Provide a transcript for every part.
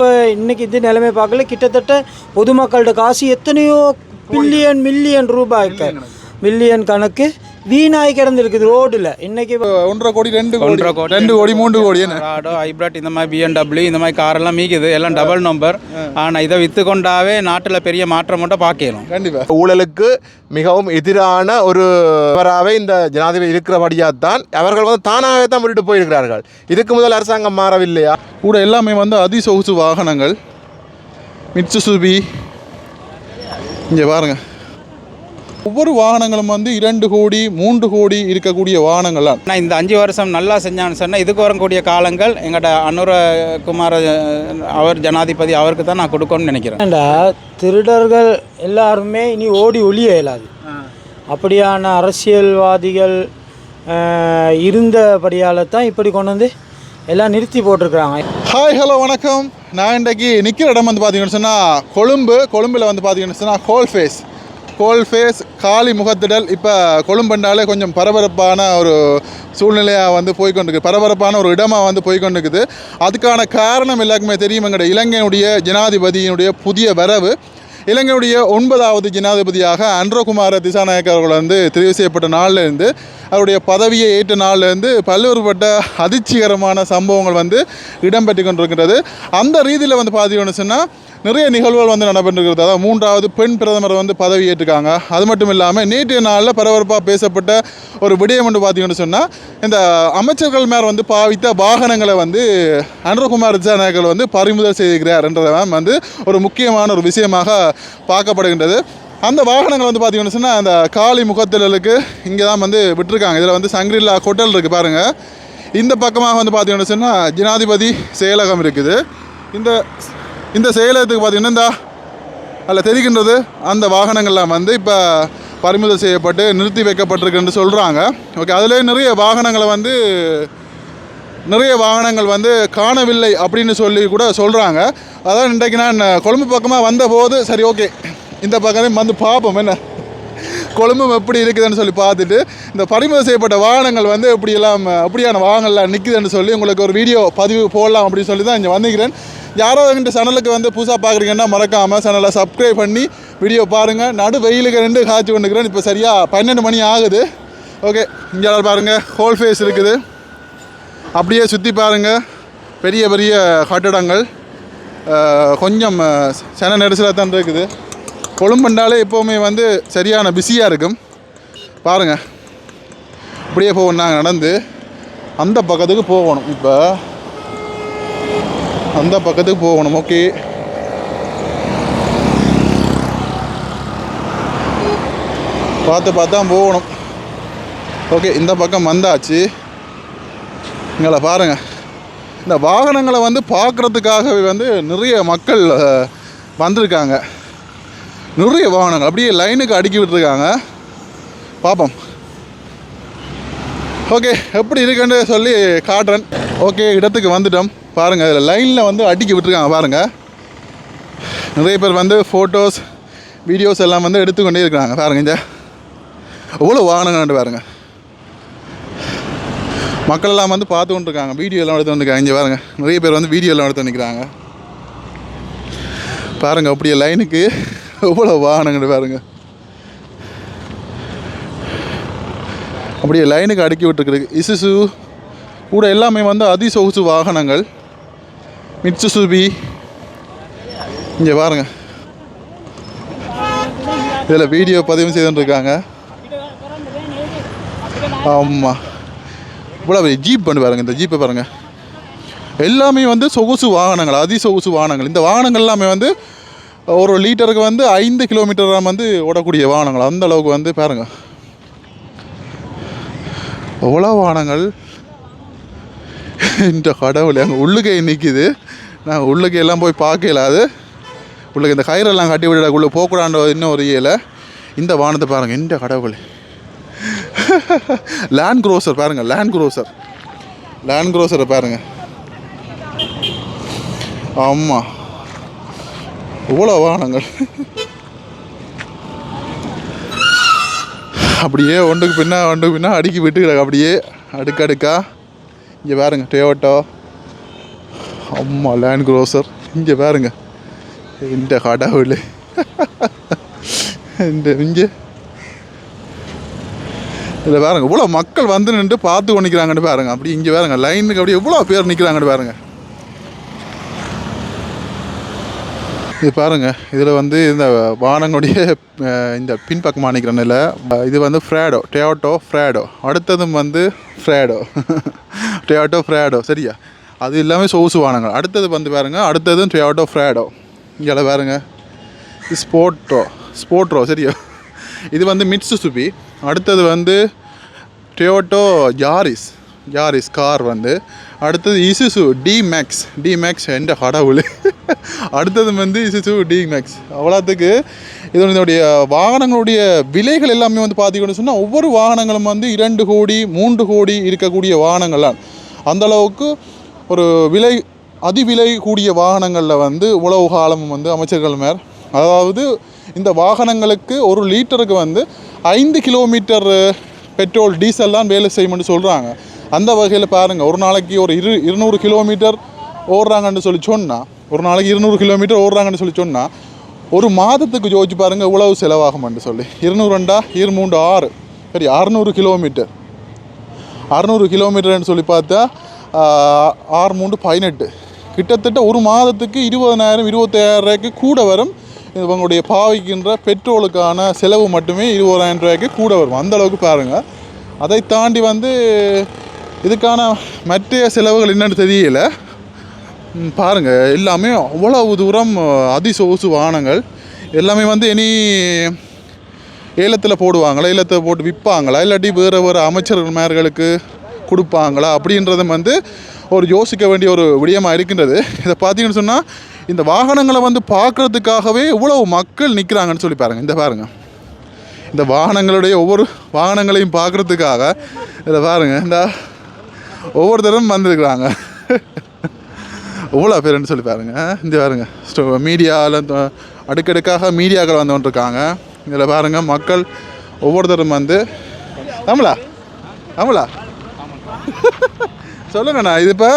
இப்போ இன்னைக்கு இந்த நிலைமை பார்க்கல. கிட்டத்தட்ட பொதுமக்கள்கிட்ட காசு எத்தனையோ பில்லியன் மில்லியன் ரூபாய்க்கு. மில்லியன் கணக்கு. வீணாய் கிடந்திருக்குது ரோடில் இன்னைக்கு ஒன்றரை கோடி ரெண்டு கோடி ஒன்றரை கோடி ரெண்டு கோடி மூன்று கோடி. என்ன? ராடோ ஹைப்ராட் இந்த மாதிரி பிஎன்டபிள்யூ இந்த மாதிரி காரெல்லாம் மீக்குது எல்லாம் டபுள் நம்பர் ஆனால் இதை விற்று கொண்டாவே நாட்டில் பெரிய மாற்றம் மட்டும் பார்க்கலாம் கண்டிப்பா. ஊழலுக்கு மிகவும் எதிரான ஒரு நபராகவே இந்த ஜனாதிபதி இருக்கிறபடியாக தான் அவர்கள் வந்து தானாகவே தான் விட்டுட்டு போயிருக்கிறார்கள். இதுக்கு முதல் அரசாங்கம் மாறவில்லையா? கூட எல்லாமே வந்து அதிசொகுசு வாகனங்கள். மிட்சுசுபி இங்கே பாருங்க. ஒவ்வொரு வாகனங்களும் வந்து இரண்டு கோடி மூன்று கோடி இருக்கக்கூடிய வாகனங்கள்லாம் ஆனால் இந்த அஞ்சு வருஷம் நல்லா செஞ்சான்னு சொன்னால் இதுக்கு வரக்கூடிய காலங்கள் எங்கள்கிட்ட அனுர குமார அவர் ஜனாதிபதி அவருக்கு தான் நான் கொடுக்கணும்னு நினைக்கிறேன். திருடர்கள் எல்லாருமே இனி ஓடி ஒளிய இயலாது. அப்படியான அரசியல்வாதிகள் இருந்தபடியால் தான் இப்படி கொண்டு வந்து எல்லாம் நிறுத்தி போட்டிருக்கிறாங்க. ஹாய் ஹலோ வணக்கம். நான் இன்றைக்கு நிற்கிற இடம் வந்து பார்த்தீங்கன்னு சொன்னால் கொழும்பு. கொழும்பில் வந்து பார்த்தீங்கன்னு சொன்னால் கோல் ஃபேஸ் கோல் ஃபேஸ் காலி முகத்திடல். இப்போ கொழும்புண்டாலே கொஞ்சம் பரபரப்பான ஒரு சூழ்நிலையாக வந்து போய்க்கொண்டிருக்கு பரபரப்பான ஒரு இடமாக வந்து போய்கொண்டிருக்குது. அதுக்கான காரணம் எல்லாருக்குமே தெரியும் எங்களுடைய இலங்கையினுடைய ஜனாதிபதியினுடைய புதிய வரவு. இலங்கையுடைய ஒன்பதாவது ஜனாதிபதியாக அன்றகுமார திசாநாயக்க அவர்கள் வந்து தெரிவு செய்யப்பட்ட நாள்லேருந்து அவருடைய பதவியை ஏற்ற நாள்லேருந்து பல்வேறுபட்ட அதிர்ச்சிகரமான சம்பவங்கள் வந்து இடம்பெற்று கொண்டிருக்கின்றது. அந்த ரீதியில் வந்து பார்த்தீங்கன்னு சொன்னால் நிறைய நிகழ்வுகள் வந்து நடைபெற்றிருக்கிறது. அதாவது மூன்றாவது பெண் பிரதமர் வந்து பதவி ஏற்றுக்காங்க. அது மட்டும் இல்லாமல் நேற்றைய நாளில் பரபரப்பாக பேசப்பட்ட ஒரு விடயம் வந்து பார்த்தீங்கன்னு சொன்னால் இந்த அமைச்சர்கள் மேல் வந்து பாவித்த வாகனங்களை வந்து அனுரகுமார் திசாநாயக்கர் வந்து பறிமுதல் செய்திருக்கிறார் என்றதான் வந்து ஒரு முக்கியமான ஒரு விஷயமாக பார்க்கப்படுகின்றது. அந்த வாகனங்கள் வந்து பார்த்தீங்கன்னு சொன்னால் அந்த காளி முகத்திடலுக்கு இங்கே தான் வந்து விட்டுருக்காங்க. இதில் வந்து சங்கிரில்லா ஹோட்டல் இருக்குது பாருங்கள் இந்த பக்கமாக வந்து பார்த்தீங்கன்னு சொன்னால் ஜனாதிபதி செயலகம் இருக்குது. இந்த இந்த செயலகத்துக்கு பார்த்தீங்கன்னா இந்த அதில் தெரிகின்றது அந்த வாகனங்கள்லாம் வந்து இப்போ பறிமுதல் செய்யப்பட்டு நிறுத்தி வைக்கப்பட்டிருக்குன்னு சொல்கிறாங்க ஓகே அதிலே நிறைய வாகனங்களை வந்து நிறைய வாகனங்கள் வந்து காணவில்லை அப்படின்னு சொல்லி கூட சொல்கிறாங்க அதான் இன்றைக்கு நான் கொழும்பு பக்கமாக வந்தபோது சரி ஓகே இந்த பக்கமே வந்து பார்ப்போம் என்ன? கொழும்பும் எப்படி இருக்குதுன்னு சொல்லி பார்த்துட்டு இந்த பறிமுதல் செய்யப்பட்ட வாகனங்கள் வந்து எப்படியெல்லாம் அப்படியான வாகனங்கள்லாம் நிற்குதுன்னு சொல்லி உங்களுக்கு ஒரு வீடியோ பதிவு போடலாம் அப்படின்னு சொல்லி தான் இங்கே வந்துக்கிறேன் யாரோ எங்கிட்ட சேனலுக்கு வந்து புதுசாக பார்க்குறீங்கன்னா மறக்காமல் சேனலை சப்ஸ்கிரைப் பண்ணி வீடியோ பாருங்கள் நடு வெயிலுக்கு ரெண்டு காய்ச்சி கொண்டுக்கிறேன் இப்போ சரியாக பன்னெண்டு மணி ஆகுது. ஓகே இங்கே பாருங்கள் ஹோல் ஃபேஸ் இருக்குது. அப்படியே சுற்றி பாருங்கள் பெரிய பெரிய கட்டடங்கள். கொஞ்சம் சென சன நெரிசலாக தான் இருக்குது. கொழும்புண்டாலே எப்போவுமே வந்து சரியான பிஸியாக இருக்கும். பாருங்கள் அப்படியே போவோம். நாங்கள் நடந்து அந்த பக்கத்துக்கு போகணும். இப்போ அந்த பக்கத்துக்கு போகணும் ஓகே பார்த்து பார்த்து தான் போகணும். ஓகே இந்த பக்கம் வந்தாச்சு. இங்களை பாருங்கள் இந்த வாகனங்களை வந்து பார்க்குறதுக்காகவே வந்து நிறைய மக்கள் வந்திருக்காங்க. நிறைய வாகனங்கள். அப்படியே லைனுக்கு அடுக்கி விட்டுருக்காங்க. பார்ப்போம். ஓகே எப்படி இருக்குன்னு சொல்லி காட்டுறேன். ஓகே இடத்துக்கு வந்துட்டோம். பாருங்கள் இதில் லைனில் வந்து அடுக்கி விட்டுருக்காங்க பாருங்கள் நிறைய பேர் வந்து ஃபோட்டோஸ் வீடியோஸ் எல்லாம் வந்து எடுத்துக்கொண்டே இருக்கிறாங்க பாருங்கள் இந்த எவ்வளோ வாகனங்கள் பாருங்கள் மக்கள் எல்லாம் வந்து பார்த்து கொண்டிருக்காங்க வீடியோ எல்லாம் எடுத்து வந்துருக்காங்க இங்கே பாருங்கள் நிறைய பேர் வந்து வீடியோ எல்லாம் எடுத்து நிற்கிறாங்க பாருங்கள் அப்படியே லைனுக்கு எவ்வளோ வாகனங்கள் பாருங்க. அப்படியே லைனுக்கு அடுக்கி விட்டுருக்கு இசுசு கூட எல்லாமே வந்து அதிசொகுசு வாகனங்கள். மிட்சுசுபி இங்கே பாருங்க. இதில் வீடியோ பதிவு செய்துருக்காங்க இருக்காங்க ஆமாம் இவ்வளோ பெரிய ஜீப் பண்ணி பாருங்க இந்த ஜீப்பை பாருங்க. எல்லாமே வந்து சொகுசு வாகனங்கள் அதிசொகுசு வாகனங்கள். இந்த வாகனங்கள் எல்லாமே வந்து ஒரு லீட்டருக்கு வந்து ஐந்து கிலோமீட்டர் வந்து ஓடக்கூடிய வாகனங்கள். அந்த அளவுக்கு வந்து பாருங்க. எவ்வளோ வாகனங்கள். இந்த கடவுள் அங்கே உள்ளுக்கே நிற்கிது நான் உள்ளுக்கு எல்லாம் போய் பார்க்கல அது. உள்ளுக்கு இந்த கயிறெல்லாம் கட்டி விட உள்ளே போகக்கூடாது இன்னும் ஒரு இயலை. இந்த வானத்தை பாருங்கள் இந்த கடவுள். லேண்ட் க்ரோசர் பாருங்கள் லேண்ட் க்ரோசர் லேண்ட் க்ரோசரை பாருங்கள் ஆமாம் இவ்வளோ வாகனங்கள் அப்படியே ஒன்றுக்கு பின்னா ஒன்றுக்கு பின்னா அடுக்கி விட்டுக்கிறாங்க அப்படியே அடுக்கடுக்கா. இங்கே பாருங்க டொயோட்டோ அம்மா லேண்ட் க்ரோசர் இங்கே பாருங்க. இந்த கடவுள். இந்த இங்கே. இதில் பாருங்க இவ்வளோ மக்கள் வந்து நின்று பார்த்து கொண்டு நிற்கிறாங்கன்னு பாருங்க. அப்படி இங்கே பாருங்க லைனுக்கு அப்படி எவ்வளோ பேர் நிற்கிறாங்கன்னு பாருங்க. இது பாருங்கள் இதில் வந்து இந்த வானங்களுடைய இந்த பின்பக்கமாக நிற்கிறனில் இது வந்து ஃப்ராடோ டேயோட்டோ ஃப்ராடோ அடுத்ததும் வந்து ஃப்ராடோ டேட்டோ ஃப்ராடோ சரியா? அது எல்லாமே சொகுசு வானங்கள். அடுத்தது வந்து பாருங்க அடுத்ததும் டேட்டோ ஃப்ராடோ இங்கே பாருங்க. ஸ்போர்ட்ரோ ஸ்போர்ட்ரோ சரியா? இது வந்து மிட்ஸு சுபி அடுத்தது வந்து டொயோட்டோ ஜாரிஸ் ஜாரிஸ் கார் வந்து அடுத்தது Isuzu D Max D Max எந்த கடவுள். அடுத்தது வந்து இசுசு டி மேக்ஸ் அவ்வளோத்துக்கு இதனுடைய வாகனங்களுடைய விலைகள் எல்லாமே வந்து பார்த்திங்கன்னு சொன்னால் ஒவ்வொரு வாகனங்களும் வந்து இரண்டு கோடி மூன்று கோடி இருக்கக்கூடிய வாகனங்கள்லாம் அந்த அளவுக்கு ஒரு விலை அதிவிலை கூடிய வாகனங்களில் வந்து உழவு காலமும் வந்து அமைச்சர்கள் மேல் அதாவது இந்த வாகனங்களுக்கு ஒரு லீட்டருக்கு வந்து ஐந்து கிலோமீட்டர் பெட்ரோல் டீசல் தான் வேலை செய்யும்னு சொல்கிறாங்க அந்த வகையில் பாருங்கள் ஒரு நாளைக்கு ஒரு இரு இருநூறு கிலோமீட்டர் ஓடுறாங்கன்னு சொல்லி சொன்னால் ஒரு நாளைக்கு இருநூறு கிலோமீட்டர் ஓடுறாங்கன்னு சொல்லி சொன்னால் ஒரு மாதத்துக்கு யோசிச்சு பாருங்கள் இவ்வளவு செலவாகும்னு சொல்லி. இருநூறு ரெண்டா இரு மூன்று ஆறு. சரி அறுநூறு கிலோமீட்டர் அறநூறு கிலோமீட்டர்னு சொல்லி பார்த்தா ஆறு மூன்று பதினெட்டு. கிட்டத்தட்ட ஒரு மாதத்துக்கு இருபதனாயிரம் இருபத்தாயிரம் ரூபாய்க்கு கூட வரும். இவங்களுடைய பாவிக்கின்ற பெட்ரோலுக்கான செலவு மட்டுமே இருபதாயிரம் ரூபாய்க்கு கூட வரும். அந்த அளவுக்கு பாருங்கள் அதை தாண்டி வந்து இதுக்கான மற்ற செலவுகள் என்னென்னு தெரியல. பாருங்கள் எல்லாமே அவ்வளவு தூரம் அதிசொகுசு வாகனங்கள். எல்லாமே வந்து இனி ஏலத்தில் போடுவாங்களா ஏலத்தில் போட்டு விற்பாங்களா இல்லாட்டி வேறு வேறு அமைச்சர்மார்களுக்கு கொடுப்பாங்களா அப்படின்றதும் வந்து ஒரு யோசிக்க வேண்டிய ஒரு விடயமாக இருக்கின்றது. இதை பார்த்தீங்கன்னு சொன்னால் இந்த வாகனங்களை வந்து பார்க்குறதுக்காகவே இவ்வளவு மக்கள் நிற்கிறாங்கன்னு சொல்லி பாருங்கள் இந்த பாருங்கள் இந்த வாகனங்களுடைய ஒவ்வொரு வாகனங்களையும் பார்க்குறதுக்காக இதில் பாருங்கள் இந்த. ஒவ்வொருத்தரும் வந்திருக்கிறாங்க. எவ்வளோ பேருன்னு சொல்லி பாருங்க. இந்த பாருங்க. மீடியாவில் அடுக்கடுக்காக மீடியாக்கள் வந்து இதில் பாருங்க மக்கள் ஒவ்வொருத்தரும் வந்து தமிழா தமிழா சொல்லுங்கண்ணா இது இப்போ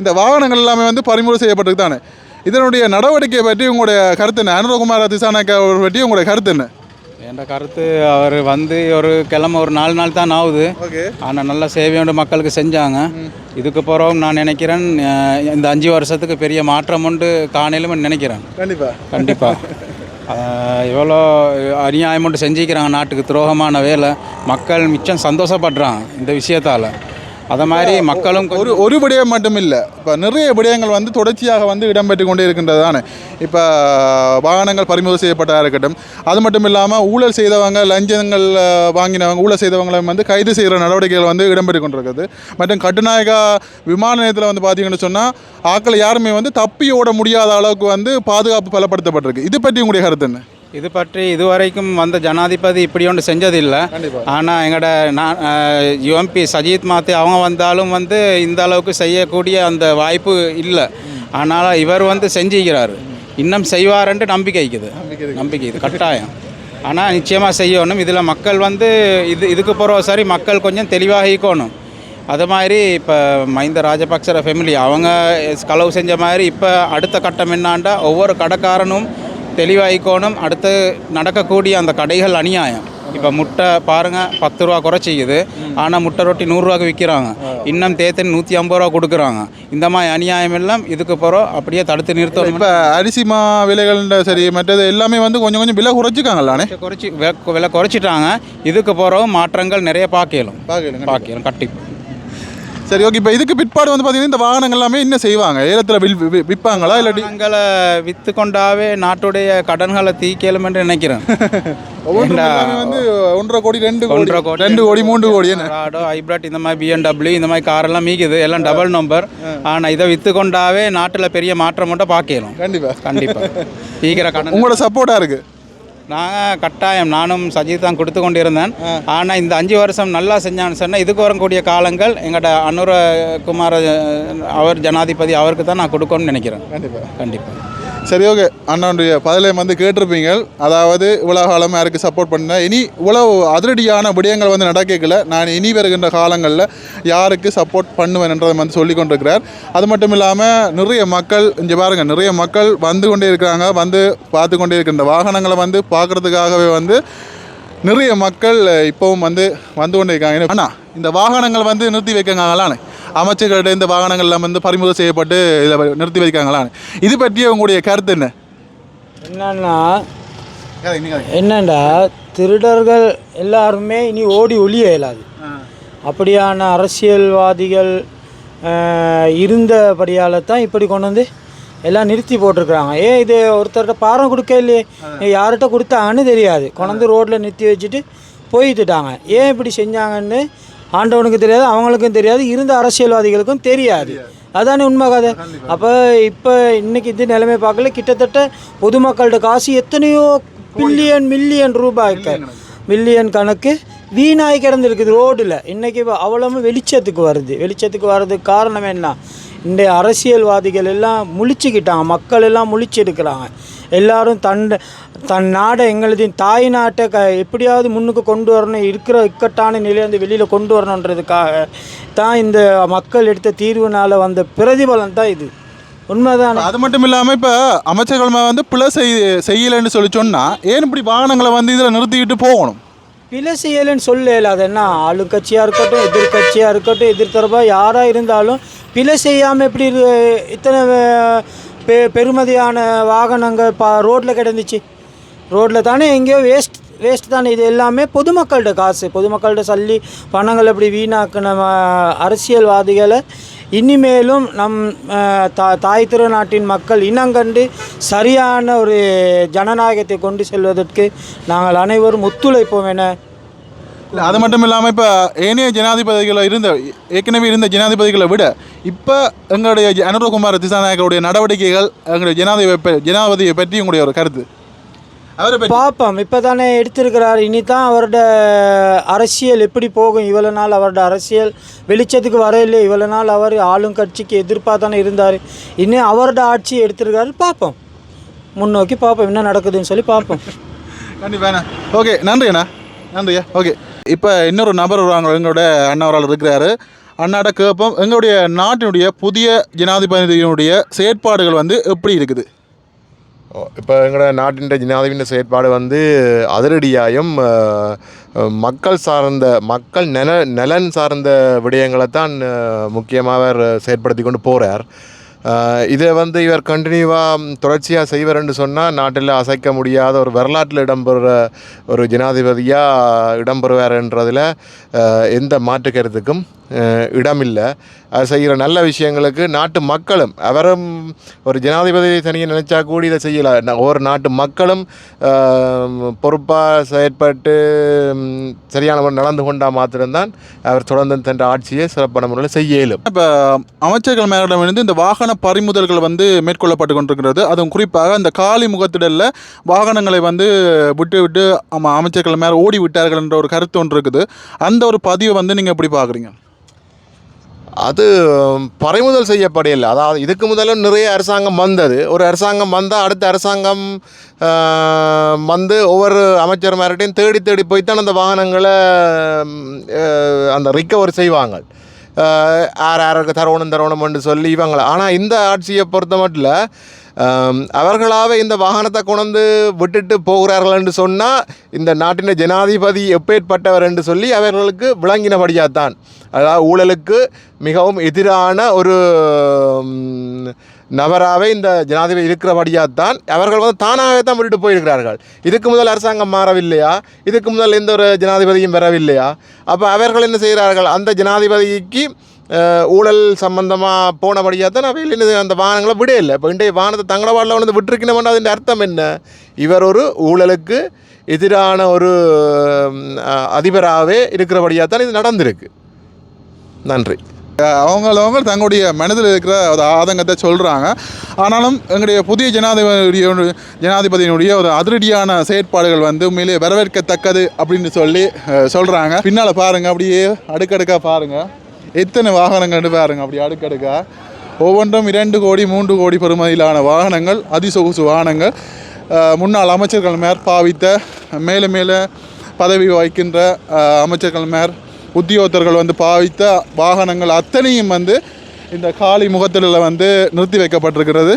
இந்த வாகனங்கள் எல்லாமே வந்து பறிமுதல் செய்யப்பட்டிருக்கு தானே? இதனுடைய நடவடிக்கையை பற்றி உங்களுடைய கருத்து என்ன? அனுரகுமார் திசானாக்கா பற்றி உங்களுடைய கருத்து என்ன? என்ற கருத்து அவர் வந்து ஒரு கிழமை ஒரு நாலு நாள் தான் ஆகுது. ஆனால் நல்ல சேவையோட மக்களுக்கு செஞ்சாங்க. இதுக்கு பிறகும் நான் நினைக்கிறேன் இந்த அஞ்சு வருஷத்துக்கு பெரிய மாற்றம் உண்டு காணையிலும் நினைக்கிறேன். கண்டிப்பாக கண்டிப்பாக எவ்வளோ அநியாயம் மட்டும் செஞ்சுக்கிறாங்க நாட்டுக்கு துரோகமான வேலை. மக்கள் மிச்சம் சந்தோஷப்படுறாங்க இந்த விஷயத்தால். அதை மாதிரி மக்களும் ஒரு ஒரு விடயம் மட்டும் இல்லை இப்போ நிறைய விடயங்கள் வந்து தொடர்ச்சியாக வந்து இடம்பெற்று கொண்டே இருக்கின்றது தானே இப்போ வாகனங்கள் பறிமுதல் செய்யப்பட்டதாக இருக்கட்டும் அது மட்டும் இல்லாமல் ஊழல் செய்தவங்க லஞ்சங்கள் வாங்கினவங்க ஊழல் செய்தவங்களை வந்து கைது செய்கிற நடவடிக்கைகள் வந்து இடம்பெற்று கொண்டிருக்குது மற்றும் கட்டுநாயகா விமான நிலையத்தில் வந்து பார்த்தீங்கன்னு சொன்னால் ஆட்கள் யாருமே வந்து தப்பி ஓட முடியாத அளவுக்கு வந்து பாதுகாப்பு பலப்படுத்தப்பட்டிருக்கு. இது பற்றி உங்களுடைய கருத்து என்ன? இது பற்றி இதுவரைக்கும் வந்த ஜனாதிபதி இப்படி ஒன்று செஞ்சதில்லை. ஆனால் எங்களோட நான் யுஎம்பி சஜித் மாத்தே அவங்க வந்தாலும் வந்து இந்த அளவுக்கு செய்யக்கூடிய அந்த வாய்ப்பு இல்லை. ஆனால் இவர் வந்து செஞ்சுக்கிறாரு. இன்னும் செய்வாருன்ட்டு நம்பிக்கை இருக்குது. நம்பிக்கை இது கட்டாயம். ஆனால் நிச்சயமாக செய்யணும். இதில் மக்கள் வந்து இது இதுக்கு போகிற சரி மக்கள் கொஞ்சம் தெளிவாக இருக்கணும் அது மாதிரி இப்போ மஹிந்த ராஜபக்சர ஃபேமிலி அவங்க களவு செஞ்ச மாதிரி இப்போ அடுத்த கட்டம் என்னாண்டா ஒவ்வொரு கடைக்காரனும் தெளிவாயிக்கோணும் அடுத்து நடக்கக்கூடிய அந்த கடைகள் அநியாயம். இப்போ முட்டை பாருங்கள் பத்து ரூபா குறைச்சிக்குது ஆனால் முட்டை ரொட்டி நூறுரூவாக்கு விற்கிறாங்க இன்னும் தேத்தன் நூற்றி ஐம்பது ரூபா கொடுக்குறாங்க. இந்த மாதிரி அநியாயம் எல்லாம் இதுக்கு போகிறோம் அப்படியே தடுத்து நிறுத்தணும். இப்போ அரிசி மா விலைகள் சரி மற்றது எல்லாமே வந்து கொஞ்சம் கொஞ்சம் விலை குறைச்சிக்காங்களானே? குறைச்சி விலை குறைச்சிட்டாங்க. இதுக்கு போகிறோம் மாற்றங்கள் நிறைய பார்க்கலும் பார்க்கலுங்க பார்க்கலும் கண்டிப்பாக சரி ஓகே இப்போ இதுக்கு பிற்பாடு வந்து பார்த்தீங்கன்னா இந்த வாகனங்கள் எல்லாமே என்ன செய்வாங்க? ஏலத்தில் வில் விற்பாங்களா? இல்லாட்டி வாகனங்களை வித்து கொண்டாவே நாட்டுடைய கடன்களை தீக்கலும் என்று நினைக்கிறேன். எல்லாமே வந்து ஒன்றரை கோடி ரெண்டு ஒன்றரை கோடி, ரெண்டு கோடி மூன்று கோடி ராடோ ஹைப்ரட் இந்த மாதிரி பிஎன்டபிள்யூ இந்த மாதிரி காரெல்லாம் மீக்குது. எல்லாம் டபுள் நம்பர் ஆனால் இதை வித்து கொண்டாவே நாட்டில் பெரிய மாற்றம் மட்டும் பார்க்கலாம். கண்டிப்பா. கண்டிப்பாக சீக்கிர கடன் உங்களோட சப்போர்ட்டாக இருக்கு? நாங்கள் கட்டாயம் நானும் சஜித் தான் கொடுத்து கொண்டிருந்தேன். ஆனால் இந்த அஞ்சு வருஷம் நல்லா செஞ்சான்னு சொன்னால் இதுக்கு வரக்கூடிய காலங்கள் எங்கள்கிட்ட அனுர குமார அவர் ஜனாதிபதி அவருக்கு தான் நான் கொடுக்கணும்னு நினைக்கிறேன். கண்டிப்பா. கண்டிப்பாக சரி ஓகே அண்ணனுடைய பதிலை வந்து கேட்டிருப்பீங்க அதாவது இவ்வளோ காலம் யாருக்கு சப்போர்ட் பண்ண இனி இவ்வளவு அதிரடியான விடயங்கள் வந்து நடக்கல நான் இனி வருகின்ற காலங்களில் யாருக்கு சப்போர்ட் பண்ணுவேன் என்றதை வந்து சொல்லி கொண்டிருக்கிறார். அது மட்டும் இல்லாமல் நிறைய மக்கள் இங்கே பாருங்கள் நிறைய மக்கள் வந்து கொண்டே இருக்கிறாங்க. வந்து பார்த்து கொண்டே இருக்கின்ற வாகனங்களை வந்து பார்க்குறதுக்காகவே வந்து நிறைய மக்கள் இப்போவும் வந்து வந்து கொண்டே இருக்காங்க. ஆனால் இந்த வாகனங்கள் வந்து நிறுத்தி வைக்காங்களான்னு அமைச்சர்களிட இந்த வாகனங்கள்லாம் வந்து பறிமுதல் செய்யப்பட்டு இதில் நிறுத்தி வைக்காங்களான்னு இது பற்றிய உங்களுடைய கருத்து என்ன? என்னன்னா என்னண்டா திருடர்கள் எல்லாருமே இனி ஓடி ஒளிய இயலாது. அப்படியான அரசியல்வாதிகள் இருந்தபடியால் தான் இப்படி கொண்டு வந்து எல்லாம் நிறுத்தி போட்டிருக்கிறாங்க. ஏன் இது ஒருத்தர்கிட்ட பாரம் கொடுக்க இல்லையே? யார்கிட்ட கொடுத்தாங்கன்னு தெரியாது. கொண்டு ரோட்டில் நிறுத்தி வச்சுட்டு போயிட்டுட்டாங்க. ஏன் இப்படி செஞ்சாங்கன்னு ஆண்டவனுக்கு தெரியாது அவங்களுக்கும் தெரியாது இருந்த அரசியல்வாதிகளுக்கும் தெரியாது. அதானே உண்மை கதை? அப்போ இப்போ இன்னைக்கு இந்த நிலைமை பார்க்கல கிட்டத்தட்ட பொதுமக்கள்கிட்ட காசு எத்தனையோ பில்லியன் மில்லியன் ரூபாய்க்கு. மில்லியன் கணக்கு. வீணாகி கிடந்திருக்குது ரோடில். இன்றைக்கி அவ்வளவு வெளிச்சத்துக்கு வருது. வெளிச்சத்துக்கு வர்றதுக்கு காரணம் என்ன? இந்த அரசியல்வாதிகள் எல்லாம் முழிச்சுக்கிட்டாங்க. மக்கள் எல்லாம் முழிச்செடுக்கிறாங்க எல்லாரும் தன் தன் நாடை எங்களது தாய் நாட்டை க எப்படியாவது முன்னுக்கு கொண்டு வரணும் இருக்கிற இக்கட்டான நிலையிலேருந்து வெளியில் கொண்டு வரணுன்றதுக்காக தான் இந்த மக்கள் எடுத்த தீர்வுனால வந்த பிரதிபலன் தான் இது. உண்மைதான்? அது மட்டும் இல்லாமல் இப்போ அமைச்சர்கள் வந்து பிழை செய் செய்யலைன்னு சொல்லி சொன்னால் ஏன் இப்படி வாகனங்களை வந்து இதில் நிறுத்திக்கிட்டு போகணும்? பிழை செய்யலைன்னு சொல்லல அது என்ன? ஆளுங்கட்சியாக இருக்கட்டும் எதிர்கட்சியாக இருக்கட்டும் எதிர்த்தரப்பாக யாராக இருந்தாலும் பிழை செய்யாமல் எப்படி இரு- இத்தனை பெ பெருமதியான வாகனங்கள் பா ரோட்டில் கிடந்துச்சு. ரோட்டில் தானே எங்கேயோ வேஸ்ட் வேஸ்ட் தானே இது எல்லாமே பொதுமக்கள்கிட்ட காசு. பொதுமக்கள்கிட்ட சல்லி பணங்கள் எப்படி வீணாக்கின அரசியல்வாதிகளை இனிமேலும் நம் தா தாய் திருநாட்டின் மக்கள் இனங்கண்டு சரியான ஒரு ஜனநாயகத்தை கொண்டு செல்வதற்கு நாங்கள் அனைவரும் ஒத்துழைப்போம் என இல்லை அது மட்டும் இல்லாமல் இப்போ ஏனைய ஜனாதிபதிகளை இருந்த ஏற்கனவே இருந்த ஜனாதிபதிகளை விட இப்போ எங்களுடைய அனுரகுமார் திசாநாயக்கருடைய நடவடிக்கைகள் எங்களுடைய ஜனாதிபதி ஜனாதிபதியை பற்றி உங்களுடைய ஒரு கருத்து? அவரை பார்ப்போம் இப்போ தானே எடுத்திருக்கிறார். இனி தான் அவரோட அரசியல் எப்படி போகும்? இவ்வளோ நாள் அவரோட அரசியல் வெளிச்சத்துக்கு வரையில்லை இவ்வளோ நாள் அவர் ஆளுங்கட்சிக்கு எதிர்ப்பாக தானே இருந்தார். இன்னும் அவரோட ஆட்சி எடுத்திருக்காரு. பார்ப்போம் முன்னோக்கி பார்ப்போம் என்ன நடக்குதுன்னு சொல்லி பார்ப்போம் கண்டிப்பாண்ணா ஓகே நன்றி அண்ணா நன்றியா? ஓகே. இப்போ இன்னொரு நபர் வருவாங்க எங்களோட அண்ணாவரால் இருக்கிறாரு. அண்ணாட கேட்போம் எங்களுடைய நாட்டினுடைய புதிய ஜனாதிபதியினுடைய செயற்பாடுகள் வந்து எப்படி இருக்குது? இப்போ எங்களோட நாட்டின் ஜனாதிபதியின் செயற்பாடு வந்து அதிரடியாயும் மக்கள் சார்ந்த மக்கள் நல நலன் சார்ந்த விடயங்களை தான் முக்கியமாக அவர் செயற்படுத்தி கொண்டு போகிறார் இதை வந்து இவர் கண்டினியூவாக தொடர்ச்சியாக செய்வார்னு சொன்னால் நாட்டில் அசைக்க முடியாத ஒரு வரலாற்றில் இடம்பெற ஒரு ஜனாதிபதியாக இடம்பெறுவார் என்றதில் எந்த மாற்று கருத்துக்கும் இடமில்லை. அது செய்கிற நல்ல விஷயங்களுக்கு நாட்டு மக்களும் அவரும் ஒரு ஜனாதிபதி தனியை நினைச்சா கூடி இதை செய்யலை. ஒவ்வொரு நாட்டு மக்களும் பொறுப்பாக செயற்பட்டு சரியானவர் சரியான நடந்து கொண்டால் மாத்திரம்தான் அவர் தொடர்ந்து தன் ஆட்சியை சிறப்பான முறையில் செய்ய இயலும். இப்போ அமைச்சர்கள் மேலிடமிருந்து இந்த வாகன பறிமுதல்கள் வந்து மேற்கொள்ளப்பட்டு கொண்டிருக்கிறது. அதுவும் குறிப்பாக இந்த காலி முகத்திடலில் வாகனங்களை வந்து விட்டு விட்டு ஆமாம் அமைச்சர்கள் மேலே ஓடி விட்டார்கள் என்ற ஒரு கருத்து ஒன்று இருக்குது. அந்த ஒரு பதிவை வந்து நீங்கள் எப்படி பார்க்குறீங்க? அது பறைமுதல் பறிமுதல் செய்யப்படையில்லை அதாவது இதுக்கு முதல்ல நிறைய அரசாங்கம் வந்தது ஒரு அரசாங்கம் வந்தால் அடுத்த அரசாங்கம் வந்து ஒவ்வொரு அமைச்சர்மார்கிட்டையும் தேடி தேடி போய் அந்த வாகனங்களை அந்த ரிக்கவர் செய்வாங்க ஆறு யார் யாருக்கு தரணும் தரணும்னு சொல்லி இவங்களை ஆனால் இந்த ஆட்சியை பொறுத்த மட்டும் அவர்களாக இந்த வாகனத்தை கொண்டு விட்டுட்டு போகிறார்கள் என்று சொன்னால் இந்த நாட்டின் ஜனாதிபதி எப்பேற்பட்டவர் என்று சொல்லி அவர்களுக்கு விளங்கினபடியாக தான் அதாவது ஊழலுக்கு மிகவும் எதிரான ஒரு நபராகவே இந்த ஜனாதிபதி இருக்கிறபடியாக தான் அவர்கள் வந்து தானாகவே தான் விட்டுட்டு போயிருக்கிறார்கள். இதுக்கு முதல் அரசாங்கம் மாறவில்லையா? இதுக்கு முதல் எந்த ஒரு ஜனாதிபதியும் வரவில்லையா? அப்போ அவர்கள் என்ன செய்கிறார்கள்? அந்த ஜனாதிபதிக்கு ஊழல் சம்பந்தமாக போனபடியாக தான் அவையில் அந்த வாகனங்களை விடையில்லை இல்லை. இப்போ இன்றைய வாகனத்தை தங்கடவாடில் வந்து விட்டுருக்கணும்னா அதன் அர்த்தம் என்ன? இவர் ஒரு ஊழலுக்கு எதிரான ஒரு அதிபராகவே இருக்கிறபடியாக தான் இது நடந்திருக்கு. நன்றி. அவங்களவங்க தங்களுடைய மனதில் இருக்கிற ஒரு ஆதங்கத்தை சொல்கிறாங்க ஆனாலும் எங்களுடைய புதிய ஜனாதிபதியுடைய ஜனாதிபதியினுடைய ஒரு அதிரடியான செயற்பாடுகள் வந்து உண்மையிலே வரவேற்கத்தக்கது அப்படின்னு சொல்லி சொல்கிறாங்க பின்னால் பாருங்கள் அப்படியே அடுக்கடுக்காக பாருங்கள் எத்தனை வாகனங்கள்னு பாருங்கள் அப்படி அடுக்கடுக்கா. ஒவ்வொன்றும் இரண்டு கோடி மூன்று கோடி பெறுமதியிலான வாகனங்கள் அதிசொகுசு வாகனங்கள். முன்னாள் அமைச்சர்கள் மேற் பாவித்த மேலே மேலே பதவி வகிக்கின்ற அமைச்சர்கள் மேற் உத்தியோகத்தர்கள் வந்து பாவித்த வாகனங்கள் அத்தனையும் வந்து இந்த காலி முகத்தில வந்து நிறுத்தி வைக்கப்பட்டிருக்கிறது.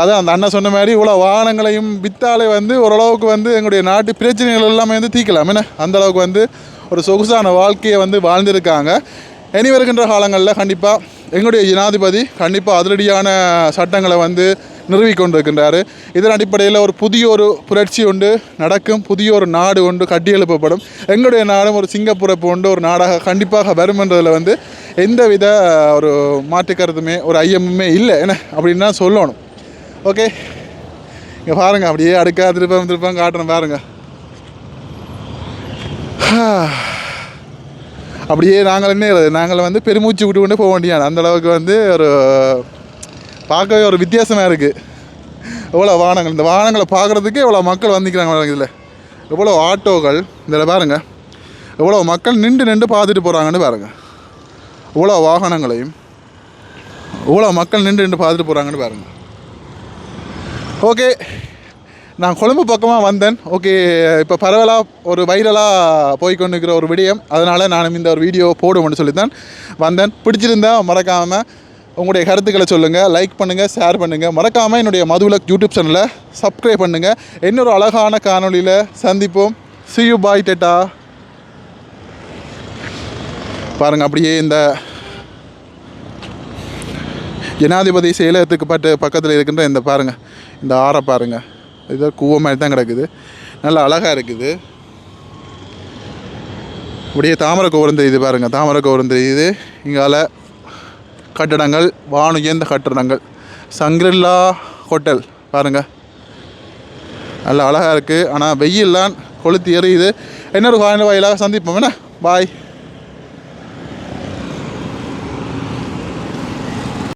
அதான் அந்த அண்ணன் சொன்ன மாதிரி இவ்வளோ வாகனங்களையும் வித்தாலே வந்து ஓரளவுக்கு வந்து எங்களுடைய நாட்டு பிரச்சனைகள் எல்லாமே வந்து தீக்கலாம். என்ன? அந்த அளவுக்கு வந்து ஒரு சொகுசான வாழ்க்கையை வந்து வாழ்ந்திருக்காங்க. இனி வருகின்ற காலங்களில் கண்டிப்பாக எங்களுடைய ஜனாதிபதி கண்டிப்பாக அதிரடியான சட்டங்களை வந்து நிறுவி கொண்டிருக்கின்றார். இதன் அடிப்படையில் ஒரு புதிய ஒரு புரட்சி உண்டு நடக்கும் புதிய ஒரு நாடு ஒன்று கட்டியெழுப்பப்படும். எங்களுடைய நாடும் ஒரு சிங்கப்பூரை போன்ற ஒரு நாடாக கண்டிப்பாக வரும் என்றதில் வந்து எந்தவித ஒரு மாற்றுக்கருத்துமே ஒரு ஐயமுமே இல்லை என்ன அப்படின்னு தான் சொல்லணும். ஓகே? இங்கே பாருங்க அப்படியே அடுக்கா திருப்பம் திருப்பம் காட்டுறேன் பாருங்கள் அப்படியே நாங்கள் என்ன நாங்கள் வந்து பெருமூச்சு விட்டு கொண்டு போக வேண்டியான அந்த அளவுக்கு வந்து ஒரு பார்க்கவே ஒரு வித்தியாசமாக இருக்குது எவ்வளோ வாகனங்கள் இந்த வாகனங்களை பார்க்குறதுக்கு எவ்வளோ மக்கள் வந்துக்கிறாங்க இதில். எவ்வளோ ஆட்டோக்கள். இதில் பாருங்கள் எவ்வளோ மக்கள் நின்று நின்று பார்த்துட்டு போகிறாங்கன்னு பாருங்கள் இவ்வளோ வாகனங்களையும் இவ்வளோ மக்கள் நின்று நின்று பார்த்துட்டு போகிறாங்கன்னு பாருங்கள் ஓகே. நான் கொழும்பு பக்கமாக வந்தேன். ஓகே இப்போ பரவலாக ஒரு வைரலாக போய்க்கொண்டிருக்கிற ஒரு விடயம். அதனால் நானும் இந்த ஒரு வீடியோ போடுவோம்னு சொல்லித்தான் வந்தேன். பிடிச்சிருந்தா மறக்காமல் உங்களுடைய கருத்துக்களை சொல்லுங்கள் லைக் பண்ணுங்கள் ஷேர் பண்ணுங்கள் மறக்காமல் என்னுடைய மதுவிலக் யூடியூப் சேனலை சப்ஸ்கிரைப் பண்ணுங்கள் இன்னொரு அழகான காணொளியில் சந்திப்போம். சி யூ பாய் டெட்டா பாருங்கள் அப்படியே இந்த ஜனாதிபதி செயலகத்துக்கு பட்டு பக்கத்தில் இருக்கின்ற இந்த பாருங்கள் இந்த ஆறை பாருங்கள் இது கூவம் மாதிரி தான் கிடக்குது. நல்லா அழகாக இருக்குது. அப்படியே தாமரை கோபுரம் தெரியுது பாருங்கள் தாமரை கோபுரம் தெரியுது. இங்கால கட்டடங்கள் வானுயர்ந்த கட்டடங்கள். சங்கிரில்லா ஹோட்டல் பாருங்கள் நல்லா அழகாக இருக்குது ஆனால் வெயில்லாம் கொளுத்தி எறியுது இன்னொரு வாயிலாக சந்திப்போம். என்ன? பாய்.